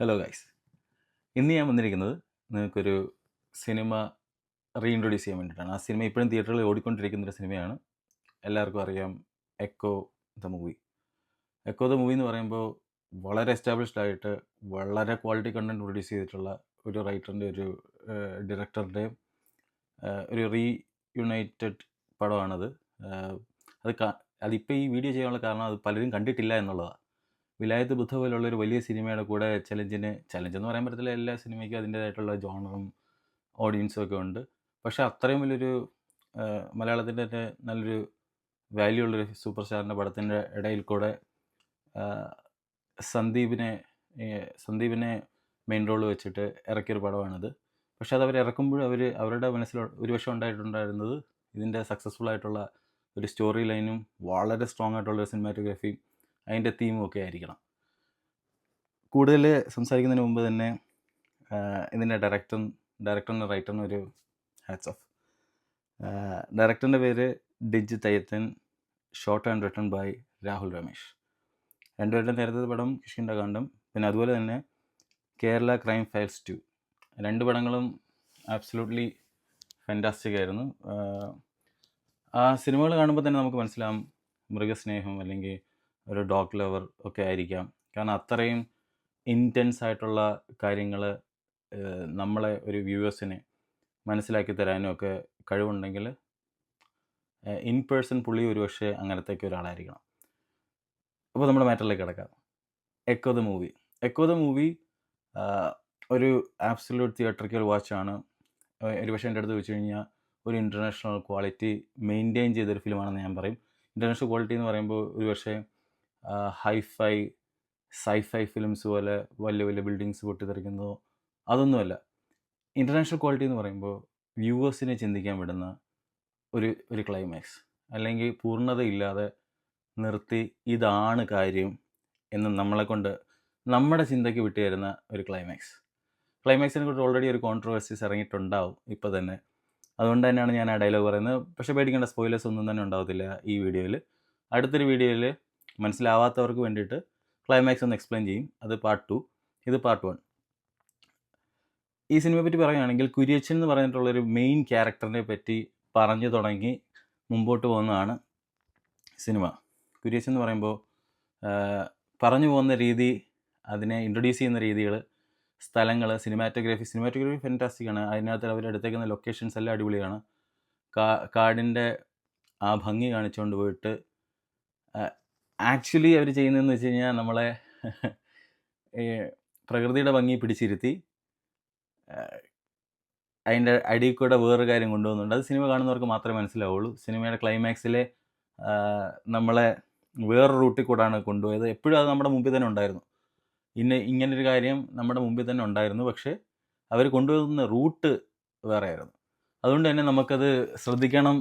Hello guys ഇന്ന് ഞാൻ വന്നിരിക്കുന്നത് നിങ്ങൾക്കൊരു സിനിമ റീഇൻട്രൊഡ്യൂസ് ചെയ്യാൻ വേണ്ടിയിട്ടാണ്. ആ സിനിമ ഇപ്പോഴും തിയേറ്ററിൽ ഓടിക്കൊണ്ടിരിക്കുന്ന ഒരു സിനിമയാണ്. എല്ലാവർക്കും അറിയാം Eko the movie Eko the movie എന്ന് പറയുമ്പോൾ വളരെ എസ്റ്റാബ്ലിഷ്ഡ് ആയിട്ട് വളരെ ക്വാളിറ്റി കണ്ടന്റ് പ്രൊഡ്യൂസ് ചെയ്തിട്ടുള്ള ഒരു റൈറ്ററിന്റെ ഒരു ഡയറക്ടറുടെ ഒരു റീ യുണൈറ്റഡ് പടമാണത് അത് അതിപ്പോൾ ഈ വീഡിയോ ചെയ്യാനുള്ള കാരണം അത് പലരും കണ്ടിട്ടില്ല എന്നുള്ളതാണ്. വിലായത്ത് ബുദ്ധ പോലുള്ള ഒരു വലിയ സിനിമയുടെ കൂടെ ചലഞ്ചിന് ചലഞ്ച് എന്ന് പറയാൻ പറ്റത്തില്ല എല്ലാ സിനിമയ്ക്കും അതിന്റേതായിട്ടുള്ള ജോണറും ഓഡിയൻസും ഒക്കെ ഉണ്ട്. പക്ഷേ അത്രയും വലിയൊരു മലയാളത്തിന്റെ തന്നെ നല്ലൊരു വാല്യൂ ഉള്ളൊരു സൂപ്പർ സ്റ്റാറിന്റെ പടത്തിന്റെ ഇടയിൽ കൂടെ സന്ദീപിനെ സന്ദീപിനെ മെയിൻ റോൾ വെച്ചിട്ട് ഇറക്കിയൊരു പടമാണിത്. പക്ഷേ അത് അവർ ഇറക്കുമ്പോൾ അവർ അവരുടെ മനസ്സിൽ ഒരു വശം ഉണ്ടായിട്ടുണ്ടായിരുന്നത് ഇതിന്റെ സക്സസ്ഫുൾ ആയിട്ടുള്ള ഒരു സ്റ്റോറി ലൈനും വളരെ സ്ട്രോങ് ആയിട്ടുള്ള ഒരു സിനിമാറ്റോഗ്രാഫിയും അതിന്റെ തീമും ഒക്കെ ആയിരിക്കണം. കൂടുതൽ സംസാരിക്കുന്നതിന് മുമ്പ് തന്നെ ഇതിന്റെ ഡയറക്ടറും ഡയറക്ടറിനും റൈറ്ററിനും ഒരു ഹാറ്റ്സ് ഓഫ് ഡയറക്ടറിന്റെ പേര് Dinjith Ayyathan short and written by Rahul Ramesh രണ്ടുപേരുടെ നേരത്തെ പടം കിഷ്കിന്റെ കാണ്ടം പിന്നെ അതുപോലെ തന്നെ കേരള ക്രൈം ഫയൽസ് ടു രണ്ട് പടങ്ങളും ആബ്സലൂട്ട്ലി ഫാന്റാസ്റ്റിക് ആയിരുന്നു. ആ സിനിമകൾ കാണുമ്പോൾ തന്നെ നമുക്ക് മനസ്സിലാവും മൃഗസ്നേഹം അല്ലെങ്കിൽ ഒരു ഡോഗ് ലവർ ഒക്കെ ആയിരിക്കാം. കാരണം അത്രയും ഇന്റൻസ് ആയിട്ടുള്ള കാര്യങ്ങൾ നമ്മളെ ഒരു വ്യൂവേഴ്സിനെ മനസ്സിലാക്കി തരാനും ഒക്കെ കഴിവുണ്ടെങ്കിൽ ഇൻ പേഴ്സൺ പുള്ളി ഒരുപക്ഷെ അങ്ങനത്തേക്ക് ഒരാളായിരിക്കണം. അപ്പോൾ നമ്മുടെ മാറ്ററിലേക്ക് കിടക്കാം. Eko the movie Eko the movie ഒരു ആബ്സല്യൂട്ട് തിയേറ്ററിക്കൽ വാച്ചാണ് ഒരു പക്ഷേ എന്റെ അടുത്ത് വെച്ച് കഴിഞ്ഞാൽ ഒരു ഇന്റർനാഷണൽ ക്വാളിറ്റി മെയിന്റെയിൻ ചെയ്തൊരു ഫിലിമാണെന്ന് ഞാൻ പറയും. ഇന്റർനാഷണൽ ക്വാളിറ്റി എന്ന് പറയുമ്പോൾ ഒരു പക്ഷേ ഹൈഫൈ സൈഫൈ ഫിലിംസ് പോലെ വലിയ വലിയ ബിൽഡിങ്സ് പൊട്ടിത്തെറിക്കുന്നതോ അതൊന്നുമല്ല. ഇന്റർനാഷണൽ ക്വാളിറ്റി എന്ന് പറയുമ്പോൾ വ്യൂവേഴ്സിനെ ചിന്തിക്കാൻ വിടുന്ന ഒരു ഒരു ക്ലൈമാക്സ്. അല്ലെങ്കിൽ പൂർണതയില്ലാതെ നിർത്തി ഇതാണ് കാര്യം എന്ന് നമ്മളെ കൊണ്ട് നമ്മുടെ ചിന്തയ്ക്ക് വിട്ടുതരുന്ന ഒരു ക്ലൈമാക്സ്. ക്ലൈമാക്സിനെ കുറിച്ച് ഓൾറെഡി ഒരു കോൺട്രവേഴ്സീസ് ഇറങ്ങിയിട്ടുണ്ടാവും ഇപ്പോൾ തന്നെ. അതുകൊണ്ട് തന്നെയാണ് ഞാൻ ആ ഡയലോഗ് പറയുന്നത്. പക്ഷേ പേടിക്കേണ്ട സ്പോയിലേഴ്സ് ഒന്നും തന്നെ ഉണ്ടാവത്തില്ല ഈ വീഡിയോയിൽ. അടുത്തൊരു വീഡിയോയിൽ മനസ്സിലാവാത്തവർക്ക് വേണ്ടിയിട്ട് ക്ലൈമാക്സ് ഒന്ന് എക്സ്പ്ലെയിൻ ചെയ്യും. അത് പാർട്ട് ടു ഇത് പാർട്ട് വൺ ഈ സിനിമയെ പറ്റി പറയുകയാണെങ്കിൽ കുര്യച്ചൻ എന്ന് പറഞ്ഞിട്ടുള്ളൊരു മെയിൻ ക്യാരക്ടറിനെ പറ്റി പറഞ്ഞു തുടങ്ങി മുമ്പോട്ട് പോകുന്നതാണ് സിനിമ കുര്യച്ചൻ എന്ന് പറയുമ്പോൾ പറഞ്ഞു പോകുന്ന രീതി അതിനെ ഇൻട്രൊഡ്യൂസ് ചെയ്യുന്ന രീതികൾ സ്ഥലങ്ങൾ സിനിമാറ്റോഗ്രാഫി സിനിമാറ്റോഗ്രാഫി ഫാന്റാസ്റ്റിക് ആണ്. അതിനകത്ത് അവർ എടുത്തേക്കുന്ന ലൊക്കേഷൻസ് എല്ലാം അടിപൊളിയാണ്. കാ കാടിന്റെ ആ ഭംഗി കാണിച്ചുകൊണ്ട് പോയിട്ട് ആക്ച്വലി അവർ ചെയ്യുന്നതെന്ന് വെച്ച് കഴിഞ്ഞാൽ നമ്മളെ പ്രകൃതിയുടെ ഭംഗി പിടിച്ചിരുത്തി അതിന്റെ അടിയിൽ കൂടെ വേറൊരു കാര്യം കൊണ്ടുപോകുന്നുണ്ട് അത് സിനിമ കാണുന്നവർക്ക് മാത്രമേ മനസ്സിലാവുള്ളൂ. സിനിമയുടെ ക്ലൈമാക്സിലെ നമ്മളെ വേറൊരു റൂട്ടിൽ കൂടാണ് കൊണ്ടുപോയത്. എപ്പോഴും അത് നമ്മുടെ മുമ്പിൽ തന്നെ ഉണ്ടായിരുന്നു. ഇന്ന ഇങ്ങനൊരു കാര്യം നമ്മുടെ മുമ്പിൽ തന്നെ ഉണ്ടായിരുന്നു. പക്ഷേ അവർ കൊണ്ടുപോകുന്ന റൂട്ട് വേറെ ആയിരുന്നു അതുകൊണ്ട് തന്നെ നമുക്കത് ശ്രദ്ധിക്കണം.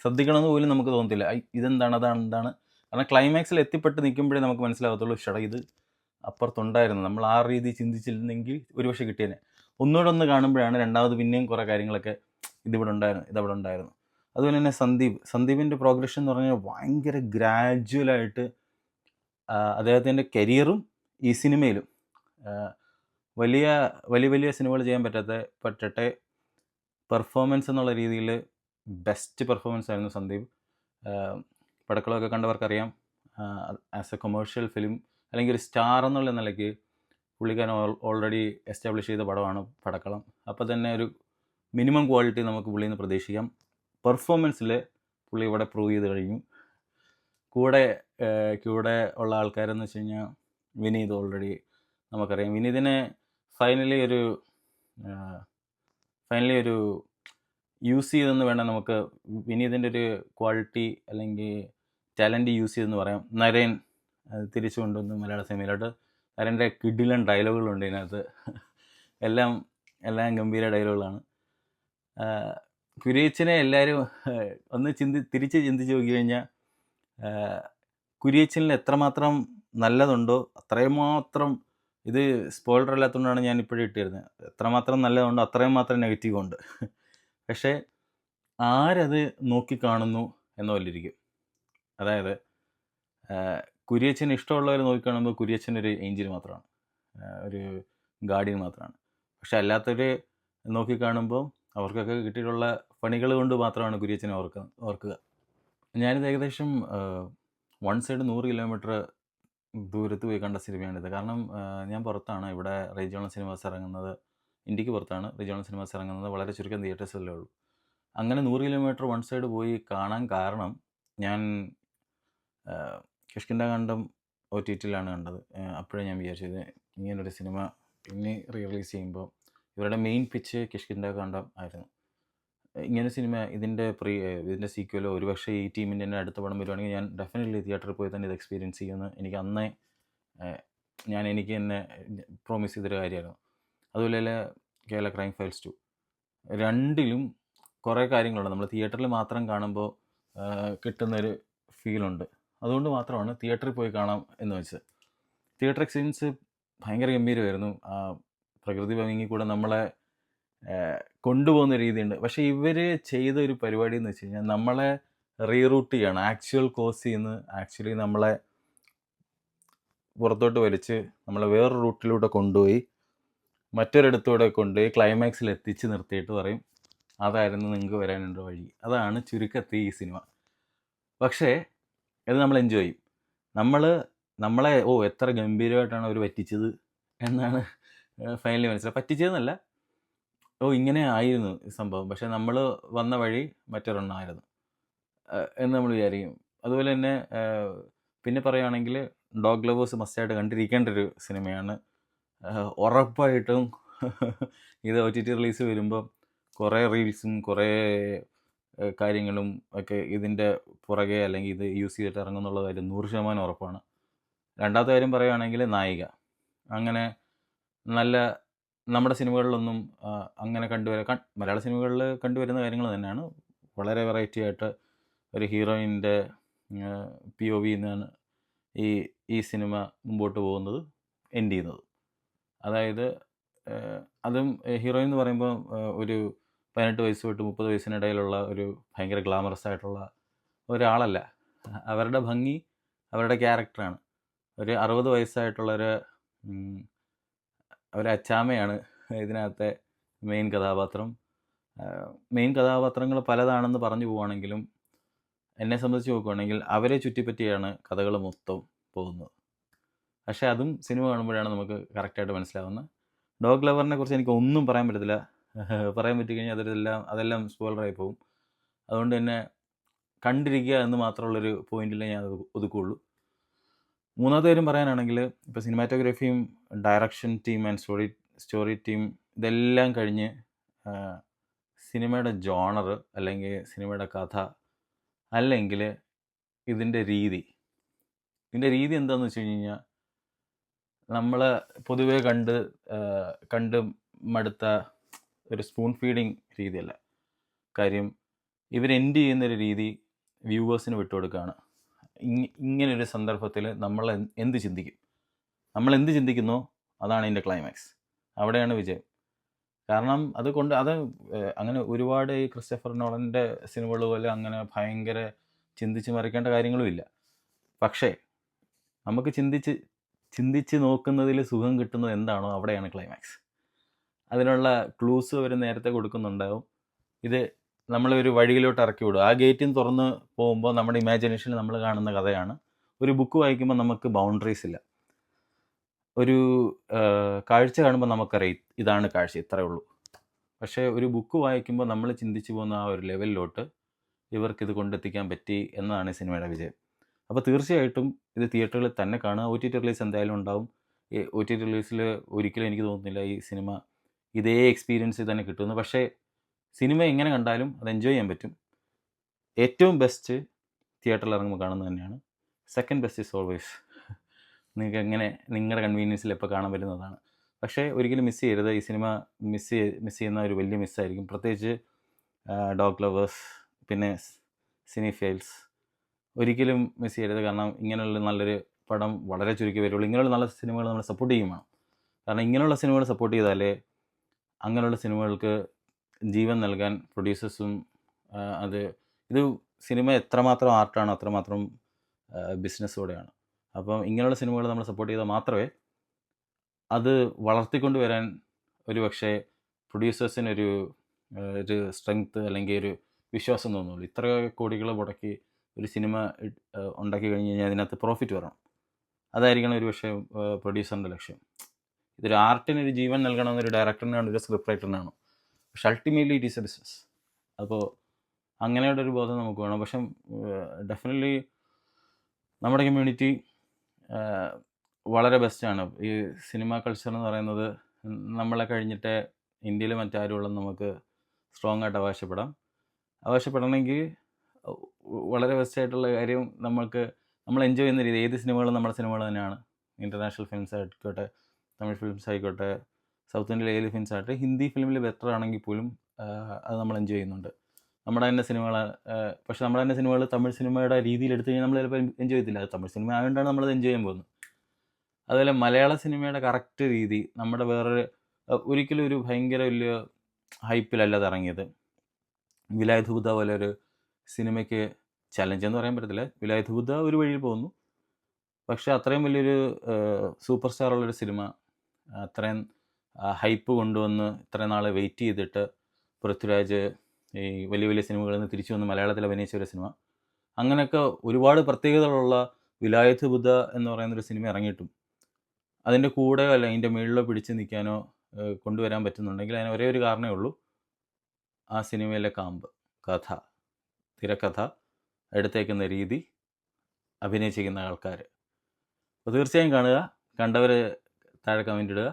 ശ്രദ്ധിക്കണം എന്ന് പോലും നമുക്ക് തോന്നത്തില്ല. ഇതെന്താണ്? അതാണ് എന്താണ് കാരണം ക്ലൈമാക്സിൽ എത്തിപ്പെട്ട് നിൽക്കുമ്പോഴേ നമുക്ക് മനസ്സിലാകത്തുള്ളൂ ഷട ഇത് അപ്പുറത്തുണ്ടായിരുന്നു. നമ്മൾ ആ രീതി ചിന്തിച്ചിരുന്നെങ്കിൽ ഒരുപക്ഷെ കിട്ടിയേനെ. ഒന്നുകൂടെ ഒന്ന് കാണുമ്പോഴാണ് രണ്ടാമത് പിന്നെയും കുറേ കാര്യങ്ങളൊക്കെ ഇതിവിടെ ഉണ്ടായിരുന്നു ഇതവിടെ ഉണ്ടായിരുന്നു. അതുപോലെ തന്നെ സന്ദീപ്. സന്ദീപിന്റെ പ്രോഗ്രഷൻ എന്ന് പറഞ്ഞാൽ ഭയങ്കര ഗ്രാജുവലായിട്ട് അദ്ദേഹത്തിന്റെ കരിയറും ഈ സിനിമയിലും വലിയ വലിയ വലിയ സിനിമകൾ ചെയ്യാൻ പറ്റാത്ത പറ്റട്ടെ പെർഫോമൻസ് എന്നുള്ള രീതിയിൽ ബെസ്റ്റ് പെർഫോമൻസ് ആയിരുന്നു സന്ദീപ്. പടക്കളമൊക്കെ കണ്ടവർക്കറിയാം. ആസ് എ കൊമേഴ്ഷ്യൽ ഫിലിം അല്ലെങ്കിൽ ഒരു സ്റ്റാർ എന്നുള്ള നിലയ്ക്ക് പുള്ളിക്കാരൻ ഓൾറെഡി എസ്റ്റാബ്ലിഷ് ചെയ്ത പടമാണ് പടക്കളം. അപ്പോൾ തന്നെ ഒരു മിനിമം ക്വാളിറ്റി നമുക്ക് പുള്ളിയിൽ നിന്ന് പ്രതീക്ഷിക്കാം. പെർഫോമൻസിൽ പുള്ളി ഇവിടെ പ്രൂവ് ചെയ്ത് കഴിഞ്ഞു. കൂടെ കൂടെ ഉള്ള ആൾക്കാരെന്ന് വെച്ച് കഴിഞ്ഞാൽ വിനീത് ഓൾറെഡി നമുക്കറിയാം. വിനീതിനെ ഫൈനലി ഒരു ഫൈനലി ഒരു യൂസ് ചെയ്തെന്ന് വേണം നമുക്ക് വിനീതിന്റെ ഒരു ക്വാളിറ്റി അല്ലെങ്കിൽ ടാലന്റ് യൂസ് ചെയ്തെന്ന് പറയാം. നരയൻ തിരിച്ചു കൊണ്ടുവന്ന് മലയാള സിനിമയിലോട്ട്. നരന്റെ കിഡിലൻ ഡയലോഗുകളുണ്ട് ഇതിനകത്ത്. എല്ലാം എല്ലാം ഗംഭീര ഡയലോഗുകളാണ്. കുരിയച്ചനെ എല്ലാവരും ഒന്ന് ചിന്തി തിരിച്ച് ചിന്തിച്ച് നോക്കി കഴിഞ്ഞാൽ കുരിയച്ചനിൽ എത്രമാത്രം നല്ലതുണ്ടോ അത്രയും മാത്രം ഇത് സ്പോയിലർ അല്ലാത്തതുകൊണ്ടാണ് ഞാൻ ഇപ്പോഴും ഇട്ടിരുന്നത്. എത്രമാത്രം നല്ലതുണ്ടോ അത്രയും മാത്രം നെഗറ്റീവ് ഉണ്ട്. പക്ഷേ ആരത് നോക്കിക്കാണുന്നു എന്നതിലിരിക്കും അതായത് കുര്യച്ചൻ ഇഷ്ടമുള്ളവർ നോക്കിക്കാണുമ്പോൾ കുര്യച്ചൻ ഒരു എഞ്ചിൻ മാത്രമാണ്. ഒരു ഗാർഡിയൻ മാത്രമാണ്. പക്ഷെ അല്ലാത്തവർ നോക്കിക്കാണുമ്പോൾ അവർക്കൊക്കെ കിട്ടിയിട്ടുള്ള പണികൾ കൊണ്ട് മാത്രമാണ് കുര്യച്ചനെ ഓർക്ക ഓർക്കുക. ഞാനിത് ഏകദേശം വൺ സൈഡ് നൂറ് കിലോമീറ്റർ ദൂരത്ത് പോയി കണ്ട സിനിമയാണിത്. കാരണം ഞാൻ പുറത്താണ്. ഇവിടെ റീജിയണൽ സിനിമാസ് ഇറങ്ങുന്നത് ഇന്ത്യയ്ക്ക് പുറത്താണ് റീജിയണൽ സിനിമാസ് ഇറങ്ങുന്നത്. വളരെ ചുരുക്കം തിയേറ്റേഴ്സല്ലേ ഉള്ളൂ. അങ്ങനെ നൂറ് കിലോമീറ്റർ വൺ സൈഡ് പോയി കാണാൻ കാരണം ഞാൻ കിഷ്കിന്ദാകാന്ഡം ഒ ടി ടിയിലാണ് കണ്ടത്. അപ്പോഴേ ഞാൻ വിചാരിച്ചത് ഇങ്ങനൊരു സിനിമ ഇനി റിലീസ് ചെയ്യുമ്പോൾ ഇവരുടെ മെയിൻ പിച്ച് കിഷ്കിന്റെ കണ്ടം ആയിരുന്നു. ഇങ്ങനെ സിനിമ ഇതിന്റെ പ്രീ ഇതിന്റെ സീക്വലോ ഒരുപക്ഷെ ഈ ടീമിന്റെ തന്നെ അടുത്ത പടം വരുവാണെങ്കിൽ ഞാൻ ഡെഫിനറ്റ്ലി തിയേറ്ററിൽ പോയി തന്നെ ഇത് എക്സ്പീരിയൻസ് ചെയ്യുമെന്ന് എനിക്ക് അന്നേ ഞാൻ എനിക്ക് തന്നെ പ്രോമിസ് ചെയ്തൊരു കാര്യമായിരുന്നു. അതുപോലെ തന്നെ കേരള ക്രൈം ഫയൽസ് ടു രണ്ടിലും കുറേ കാര്യങ്ങളുണ്ട്. നമ്മൾ തിയേറ്ററിൽ മാത്രം കാണുമ്പോൾ കിട്ടുന്നൊരു ഫീലുണ്ട് അതുകൊണ്ട് മാത്രമാണ് തിയേറ്ററിൽ പോയി കാണാം എന്ന് വെച്ചത്. തിയേറ്റർ എക്സ്പീരിയൻസ് ഭയങ്കര ഗംഭീരമായിരുന്നു. ആ പ്രകൃതി ഭംഗി കൂടെ നമ്മളെ കൊണ്ടുപോകുന്ന രീതിയുണ്ട്. പക്ഷേ ഇവർ ചെയ്ത ഒരു പരിപാടി എന്ന് വെച്ച് കഴിഞ്ഞാൽ നമ്മളെ റീറൂട്ട് ചെയ്യാണ്. ആക്ച്വൽ കോസ് ചെയ്യുന്ന ആക്ച്വലി നമ്മളെ പുറത്തോട്ട് വലിച്ച് നമ്മളെ വേറൊരു റൂട്ടിലൂടെ കൊണ്ടുപോയി മറ്റൊരിടത്തൂടെ കൊണ്ടുപോയി ക്ലൈമാക്സിൽ എത്തിച്ച് നിർത്തിയിട്ട് പറയും അതായിരുന്നു നിങ്ങൾക്ക് വരാനുണ്ട് വഴി. അതാണ് ചുരുക്കത്തി ഈ സിനിമ. പക്ഷേ ഇത് നമ്മൾ എൻജോയ് ചെയ്യും. നമ്മൾ നമ്മളെ ഓ എത്ര ഗംഭീരമായിട്ടാണ് അവർ പറ്റിച്ചത് എന്നാണ് ഫൈനലി മനസ്സിലായി പറ്റിച്ചതെന്നല്ല. ഓ ഇങ്ങനെ ആയിരുന്നു സംഭവം. പക്ഷെ നമ്മൾ വന്ന വഴി മറ്റൊരെണ്ണമായിരുന്നു എന്ന് നമ്മൾ വിചാരിക്കും. അതുപോലെ തന്നെ പിന്നെ പറയുകയാണെങ്കിൽ ഡോഗ് ലവേഴ്സ് മസ്റ്റായിട്ട് കണ്ടിരിക്കേണ്ട ഒരു സിനിമയാണ്. ഉറപ്പായിട്ടും ഇത് ഒ ടി ടി റിലീസ് വരുമ്പോൾ കുറേ റീൽസും കുറേ കാര്യങ്ങളും ഒക്കെ ഇതിന്റെ പുറകെ അല്ലെങ്കിൽ ഇത് യൂസ് ചെയ്തിട്ട് ഇറങ്ങുന്നുള്ള കാര്യം നൂറ് ശതമാനം ഉറപ്പാണ്. രണ്ടാമത്തെ കാര്യം പറയുകയാണെങ്കിൽ നായിക. അങ്ങനെ നല്ല നമ്മുടെ സിനിമകളിലൊന്നും അങ്ങനെ കണ്ടുവര മലയാള സിനിമകളിൽ കണ്ടുവരുന്ന കാര്യങ്ങൾ തന്നെയാണ്. വളരെ വെറൈറ്റി ആയിട്ട് ഒരു ഹീറോയിന്റെ പി ഒ വി എന്നാണ് ഈ ഈ സിനിമ മുമ്പോട്ട് പോകുന്നത് എൻഡ് ചെയ്യുന്നത്. അതായത് അതും ഹീറോയിൻ എന്ന് പറയുമ്പോൾ ഒരു പതിനെട്ട് വയസ്സ് തൊട്ട് മുപ്പത് വയസ്സിനിടയിലുള്ള ഒരു ഭയങ്കര ഗ്ലാമറസ് ആയിട്ടുള്ള ഒരാളല്ല. അവരുടെ ഭംഗി അവരുടെ ക്യാരക്ടറാണ് ഒരു അറുപത് വയസ്സായിട്ടുള്ളൊരു ഒരു അച്ചാമ്മയാണ് ഇതിനകത്തെ മെയിൻ കഥാപാത്രം. മെയിൻ കഥാപാത്രങ്ങൾ പലതാണെന്ന് പറഞ്ഞു പോവുകയാണെങ്കിലും എന്നെ സംബന്ധിച്ച് നോക്കുകയാണെങ്കിൽ അവരെ ചുറ്റിപ്പറ്റിയാണ് കഥകൾ മൊത്തം പോകുന്നത്. പക്ഷേ അതും സിനിമ കാണുമ്പോഴാണ് നമുക്ക് കറക്റ്റായിട്ട് മനസ്സിലാവുന്നത്. ഡോഗ് ലവറിനെ കുറിച്ച് എനിക്ക് ഒന്നും പറയാൻ പറ്റത്തില്ല. പറയാൻ പറ്റിക്കഴിഞ്ഞാൽ അതെല്ലാം അതെല്ലാം സ്പോയിലറായി പോകും. അതുകൊണ്ട് തന്നെ കണ്ടിരിക്കുക എന്ന് മാത്രമുള്ളൊരു പോയിന്റിലേ ഞാൻ ഒതുക്കുള്ളൂ. മൂന്നാമത്തെ കാര്യം പറയാനാണെങ്കിൽ ഇപ്പോൾ സിനിമാറ്റോഗ്രാഫിയും direction team and story story team ഇതെല്ലാം കഴിഞ്ഞ് സിനിമയുടെ ജോണർ അല്ലെങ്കിൽ സിനിമയുടെ കഥ അല്ലെങ്കിൽ ഇതിന്റെ രീതി. ഇതിന്റെ രീതി എന്താണെന്ന് വെച്ച് കഴിഞ്ഞാൽ നമ്മൾ പൊതുവേ കണ്ട് കണ്ട് മടുത്ത ഒരു സ്പൂൺ ഫീഡിങ് രീതിയല്ല. കാര്യം ഇവർ എൻഡ് ചെയ്യുന്നൊരു രീതി വ്യൂവേഴ്സിന് വിട്ടുകൊടുക്കുകയാണ് ഇങ് ഇങ്ങനൊരു സന്ദർഭത്തിൽ നമ്മൾ എന്ത് ചിന്തിക്കും? നമ്മൾ എന്ത് ചിന്തിക്കുന്നോ? അതാണ് എന്റെ ക്ലൈമാക്സ് അവിടെയാണ് വിജയം. കാരണം അത് കൊണ്ട് അത് അങ്ങനെ ഒരുപാട് ഈ ക്രിസ്റ്റഫർ നോളന്റെ സിനിമകൾ പോലെ അങ്ങനെ ഭയങ്കര ചിന്തിച്ച് മറിക്കേണ്ട കാര്യങ്ങളുമില്ല പക്ഷേ നമുക്ക് ചിന്തിച്ച് ചിന്തിച്ച് നോക്കുന്നതിൽ സുഖം കിട്ടുന്നത് എന്താണോ അവിടെയാണ് ക്ലൈമാക്സ് അതിനുള്ള ക്ലൂസ് അവർ നേരത്തെ കൊടുക്കുന്നുണ്ടാവും. ഇത് നമ്മളൊരു വഴിയിലോട്ട് ഇറക്കി വിടും. ആ ഗേറ്റിൽ തുറന്ന് പോകുമ്പോൾ നമ്മുടെ ഇമാജിനേഷനിൽ നമ്മൾ കാണുന്ന കഥയാണ്. ഒരു ബുക്ക് വായിക്കുമ്പോൾ നമുക്ക് ബൗണ്ടറീസ് ഇല്ല. ഒരു കാഴ്ച കാണുമ്പോൾ നമുക്കറിയാം ഇതാണ് കാഴ്ച ഇത്രയേ ഉള്ളൂ. പക്ഷേ ഒരു ബുക്ക് വായിക്കുമ്പോൾ നമ്മൾ ചിന്തിച്ചു പോകുന്ന ആ ഒരു ലെവലിലോട്ട് ഇവർക്കിത് കൊണ്ടെത്തിക്കാൻ പറ്റി എന്നതാണ് ഈ സിനിമയുടെ വിജയം. അപ്പോൾ തീർച്ചയായിട്ടും ഇത് തിയേറ്ററിൽ തന്നെ കാണുക. ഒ ടി റിലീസ് എന്തായാലും ഉണ്ടാവും. ഒ ടി റിലീസിൽ ഒരിക്കലും എനിക്ക് തോന്നുന്നില്ല ഈ സിനിമ ഇതേ എക്സ്പീരിയൻസ് തന്നെ കിട്ടുമെന്ന്. പക്ഷേ സിനിമ എങ്ങനെ കണ്ടാലും അത് എൻജോയ് ചെയ്യാൻ പറ്റും. ഏറ്റവും ബെസ്റ്റ് തിയേറ്ററിൽ ഇറങ്ങുമ്പോൾ കാണുന്നത് തന്നെയാണ്. സെക്കൻഡ് ബെസ്റ്റ് ഇസ് ഓൾവേസ് നിങ്ങൾക്ക് എങ്ങനെ നിങ്ങളുടെ കൺവീനിയൻസിൽ എപ്പോൾ കാണാൻ പറ്റുന്നതാണ് പക്ഷേ ഒരിക്കലും മിസ് ചെയ്യരുത്. ഈ സിനിമ മിസ് മിസ് ചെയ്യുന്ന ഒരു വലിയ മിസ്സായിരിക്കും പ്രത്യേകിച്ച് ഡോഗ് ലവേഴ്സ് പിന്നെ സിനി ഫെയിൽസ് ഒരിക്കലും മിസ് ചെയ്യരുത്. കാരണം ഇങ്ങനെയുള്ള നല്ലൊരു പടം വളരെ ചുരുക്കി വരുള്ളൂ. ഇങ്ങനെയുള്ള നല്ല സിനിമകൾ നമ്മൾ സപ്പോർട്ട് ചെയ്യും വേണം. കാരണം ഇങ്ങനെയുള്ള സിനിമകൾ സപ്പോർട്ട് ചെയ്താലേ അങ്ങനെയുള്ള സിനിമകൾക്ക് ജീവൻ നൽകാൻ പ്രൊഡ്യൂസേഴ്സും അത് ഇത് സിനിമ എത്രമാത്രം ആർട്ടാണ് അത്രമാത്രം ബിസിനസ്സോടെയാണ് അപ്പം ഇങ്ങനെയുള്ള സിനിമകൾ നമ്മൾ സപ്പോർട്ട് ചെയ്താൽ മാത്രമേ അത് വളർത്തിക്കൊണ്ട് വരാൻ ഒരു പക്ഷേ പ്രൊഡ്യൂസേഴ്സിനൊരു ഒരു സ്ട്രെങ്ത് അല്ലെങ്കിൽ ഒരു വിശ്വാസം തോന്നുള്ളൂ. ഇത്ര കോടികൾ മുടക്കി ഒരു സിനിമ ഉണ്ടാക്കി കഴിഞ്ഞ് കഴിഞ്ഞാൽ അതിനകത്ത് പ്രോഫിറ്റ് വരണം. അതായിരിക്കണം ഒരു പക്ഷേ പ്രൊഡ്യൂസറിന്റെ ലക്ഷ്യം. ഇതൊരു ആർട്ടിന് ഒരു ജീവൻ നൽകണമെന്നൊരു ഡയറക്ടറിനാണ് ഒരു സ്ക്രിപ്റ്റ് റൈറ്ററിനാണ് പക്ഷെ ultimately it is a business അപ്പോൾ അങ്ങനെയുള്ള ഒരു ബോധം നമുക്ക് വേണം. പക്ഷെ ഡെഫിനറ്റ്ലി നമ്മുടെ കമ്മ്യൂണിറ്റി വളരെ ബെസ്റ്റാണ് ഈ സിനിമ കൾച്ചർ എന്ന് പറയുന്നത് നമ്മളെ കഴിഞ്ഞിട്ട് ഇന്ത്യയിൽ മറ്റാരും ഉള്ളെന്ന് നമുക്ക് സ്ട്രോങ് ആയിട്ട് അവകാശപ്പെടാം. അവകാശപ്പെടണമെങ്കിൽ വളരെ ബെസ്റ്റായിട്ടുള്ള കാര്യം നമ്മൾക്ക് നമ്മൾ എൻജോയ് ചെയ്യുന്ന രീതി ഏത് സിനിമകളും നമ്മുടെ സിനിമകൾ തന്നെയാണ്. ഇന്റർനാഷണൽ ഫിലിംസ് ആയിക്കോട്ടെ തമിഴ് ഫിലിംസ് ആയിക്കോട്ടെ സൗത്ത് ഇന്ത്യയിലെ ഏത് ഫിലിംസ് ആയിട്ട് ഹിന്ദി ഫിലിമിൽ ബെറ്റർ ആണെങ്കിൽ പോലും അത് നമ്മൾ എൻജോയ് ചെയ്യുന്നുണ്ട്. നമ്മുടെ തന്നെ സിനിമകൾ പക്ഷെ നമ്മുടെ തന്നെ സിനിമകൾ തമിഴ് സിനിമയുടെ രീതിയിൽ എടുത്തു കഴിഞ്ഞാൽ നമ്മൾ ചിലപ്പോൾ എൻജോയ് ചെയ്തില്ല അത് തമിഴ് സിനിമ ആയതുകൊണ്ടാണ് നമ്മളത് എൻജോയ് ചെയ്യാൻ പോകുന്നത്. അതുപോലെ മലയാള സിനിമയുടെ കറക്റ്റ് രീതി നമ്മുടെ വേറൊരു ഒരിക്കലും ഒരു ഭയങ്കര വലിയ ഹൈപ്പിലല്ല അത് ഇറങ്ങിയത്. വിലായത് ബുദ്ധ പോലെ ഒരു സിനിമയ്ക്ക് ചലഞ്ച് എന്ന് പറയാൻ പറ്റത്തില്ല. വിലായത് ബുദ്ധ ഒരു വഴിയിൽ പോകുന്നു. പക്ഷേ അത്രയും വലിയൊരു സൂപ്പർ സ്റ്റാർ ഉള്ളൊരു സിനിമ അത്രയും ഹൈപ്പ് കൊണ്ടുവന്ന് ഇത്രയും നാൾ വെയിറ്റ് ചെയ്തിട്ട് പൃഥ്വിരാജ് ഈ വലിയ വലിയ സിനിമകളിൽ നിന്ന് തിരിച്ചു വന്ന് മലയാളത്തിൽ അഭിനയിച്ച ഒരു സിനിമ. അങ്ങനെയൊക്കെ ഒരുപാട് പ്രത്യേകതകളുള്ള വിലായത്ത് ബുദ്ധ എന്ന് പറയുന്നൊരു സിനിമ ഇറങ്ങിയിട്ടും അതിന്റെ കൂടെ അല്ല അതിന്റെ മുകളിലോ പിടിച്ച് നിൽക്കാനോ കൊണ്ടുവരാൻ പറ്റുന്നുണ്ടെങ്കിൽ അതിന് ഒരേ ഒരു കാരണമേ ഉള്ളൂ. ആ സിനിമയിലെ കാമ്പ് കഥ തിരക്കഥ എടുത്തേക്കുന്ന രീതി അഭിനയിച്ചിരിക്കുന്ന ആൾക്കാർ അപ്പോൾ തീർച്ചയായും കാണുക. കണ്ടവർ താഴെ കമന്റ് ഇടുക.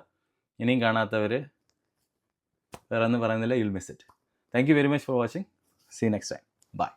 ഇനിയും കാണാത്തവർ വേറെ ഒന്നും പറയുന്നില്ല you'll miss it thank you very much for watching see next time bye